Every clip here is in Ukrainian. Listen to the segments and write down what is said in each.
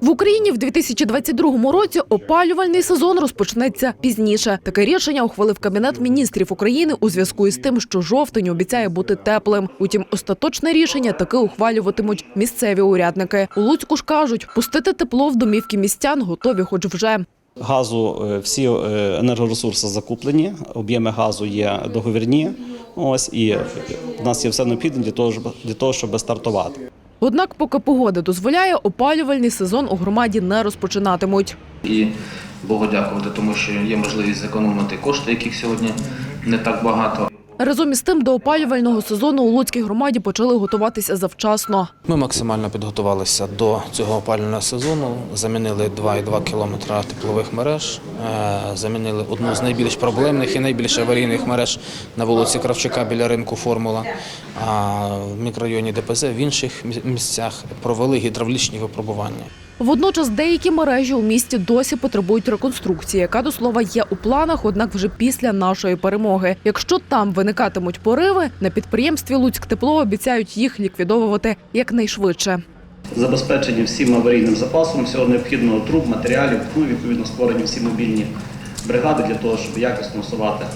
В Україні в 2022 році опалювальний сезон розпочнеться пізніше. Таке рішення ухвалив Кабінет міністрів України у зв'язку із тим, що жовтень обіцяє бути теплим. Утім, остаточне рішення таки ухвалюватимуть місцеві урядники. У Луцьку ж кажуть, пустити тепло в домівки містян готові, хоч вже. Газу е, всі е, енергоресурси закуплені, об'єми газу є договірні. Ось і в нас є все необхідне для того, для того, щоб стартувати. Однак, поки погода дозволяє, опалювальний сезон у громаді не розпочинатимуть. І Богу дякувати, тому що є можливість зекономити кошти, яких сьогодні не так багато. Разом із тим, до опалювального сезону у Луцькій громаді почали готуватися завчасно. Ми максимально підготувалися до цього опалювального сезону. Замінили 2,2 кілометра теплових мереж, е, замінили одну з найбільш проблемних і найбільш аварійних мереж на вулиці Кравчука біля ринку Формула. А в мікрорайоні ДПЗ в інших місцях провели гідравлічні випробування. Водночас деякі мережі у місті досі потребують реконструкції, яка до слова є у планах, однак вже після нашої перемоги. Якщо там виникатимуть пориви, на підприємстві Луцьк тепло обіцяють їх ліквідовувати якнайшвидше. Забезпечені всім аварійним запасом всього необхідного труб, матеріалів, ну відповідно створені всі мобільні бригади для того, щоб якісно усувати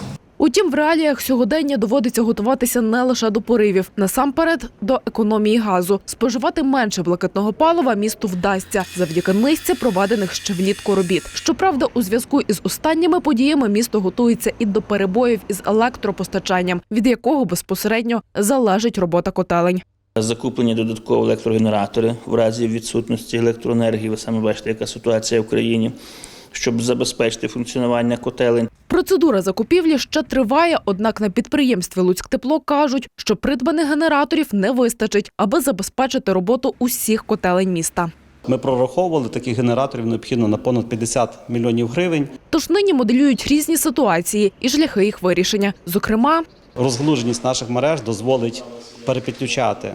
Утім, в реаліях сьогодення доводиться готуватися не лише до поривів, насамперед до економії газу. Споживати менше блакитного палива місту вдасться завдяки низці проведених ще влітку робіт. Щоправда, у зв'язку із останніми подіями місто готується і до перебоїв із електропостачанням, від якого безпосередньо залежить робота котелень. Закуплені додаткові електрогенератори в разі відсутності електроенергії. Ви самі бачите, яка ситуація в країні, щоб забезпечити функціонування котелень. Процедура закупівлі ще триває, однак на підприємстві Луцьктепло кажуть, що придбаних генераторів не вистачить, аби забезпечити роботу усіх котелень міста. Ми прораховували таких генераторів необхідно на понад 50 мільйонів гривень. Тож нині моделюють різні ситуації і шляхи їх вирішення. Зокрема, Розглуженість наших мереж дозволить перепідключати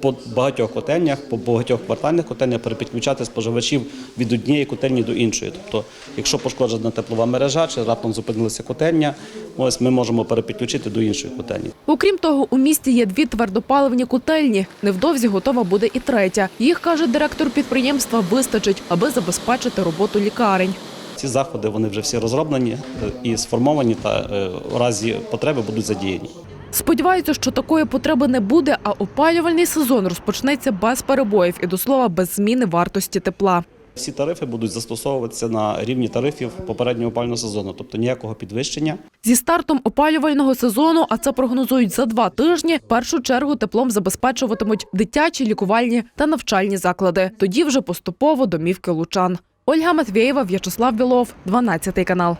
по багатьох котельнях, по багатьох квартальних котельнях перепідключати споживачів від однієї котельні до іншої. Тобто, якщо пошкоджена теплова мережа чи раптом зупинилася котельня, ось ми можемо перепідключити до іншої котельні. окрім того, у місті є дві твердопаливні котельні. Невдовзі готова буде і третя. Їх каже директор підприємства, вистачить, аби забезпечити роботу лікарень. Ці заходи вони вже всі розроблені е, і сформовані та е, в разі потреби будуть задіяні. Сподіваються, що такої потреби не буде, а опалювальний сезон розпочнеться без перебоїв і до слова без зміни вартості тепла. Всі тарифи будуть застосовуватися на рівні тарифів попереднього опального сезону, тобто ніякого підвищення. Зі стартом опалювального сезону, а це прогнозують за два тижні, першу чергу теплом забезпечуватимуть дитячі, лікувальні та навчальні заклади. Тоді вже поступово домівки лучан. Ольга Матвєєва, В'ячеслав Білов, 12 канал.